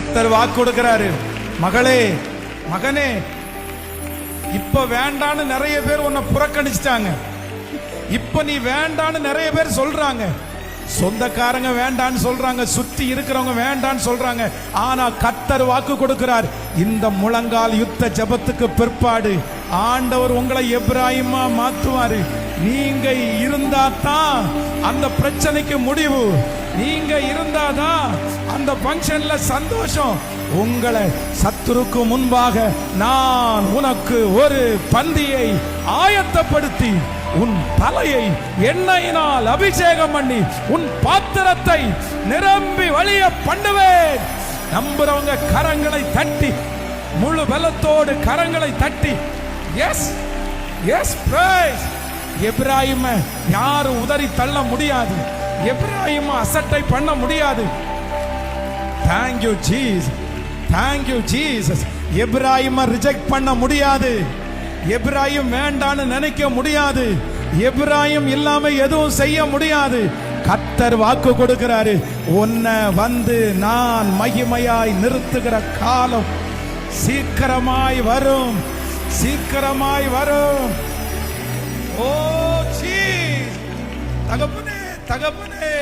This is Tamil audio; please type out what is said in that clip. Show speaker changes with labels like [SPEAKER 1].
[SPEAKER 1] கத்தர் வாக்கு கொடுக்கிறாரு. மகளே மகனே இப்ப வேண்டான்னு நிறைய பேர் உன்னை புறக்கணிச்சிட்டாங்க. இப்ப நீ வேண்டான்னு நிறைய பேர் சொல்றாங்க. சொந்தக்காரங்க வேண்டான்னு சொல்றாங்க சுத்தி இருக்கிறவங்க வேண்டான்னு சொல்றாங்க. ஆனா கத்தர் வாக்கு கொடுக்கிறார். இந்த முழங்கால் யுத்த ஜெபத்துக்கு பிற்பாடு ஆண்டவர் உங்களை எப்ராஹிமா மாத்துவாரு. நீங்க இருந்தா தான் அந்த பிரச்சனைக்கு முடிவு. நீங்க இருந்தாதான் அந்த ஃபங்க்ஷன்ல சந்தோஷம். உங்களை சத்துருக்கு முன்பாக நான் உனக்கு ஒரு பந்தியை ஆயத்தப்படுத்தி உன் தலையை எண்ணெயினால் அபிஷேகம் பண்ணி உன் பாத்திரத்தை நிரம்பி வழிய பண்ணுவேன். நம்புறவங்க கரங்களை தட்டி முழு பலத்தோடு கரங்களை தட்டி எஸ் எஸ் பிரைஸ் எப்ராஹிம யாரும் உதறி தள்ள முடியாது. எப்ராஹிம அசட்டை பண்ண முடியாது. Thank you Jesus thank you Jesus எப்ராஹிம reject பண்ண முடியாது. எப்ராஹிம் வேண்டான்னு நினைக்க முடியாது. எப்ராஹிம் இல்லாம எதுவும் செய்ய முடியாது. கத்தர் வாக்கு கொடுக்கிறாரு. உன்னை வந்து நான் மகிமையாய் நிறுத்துகிற காலம் சீக்கிரமாய் வரும். சீக்கிரமாய் வரும். Oh, ஓ ஜீஸ் தகப்பனே தகப்பனே.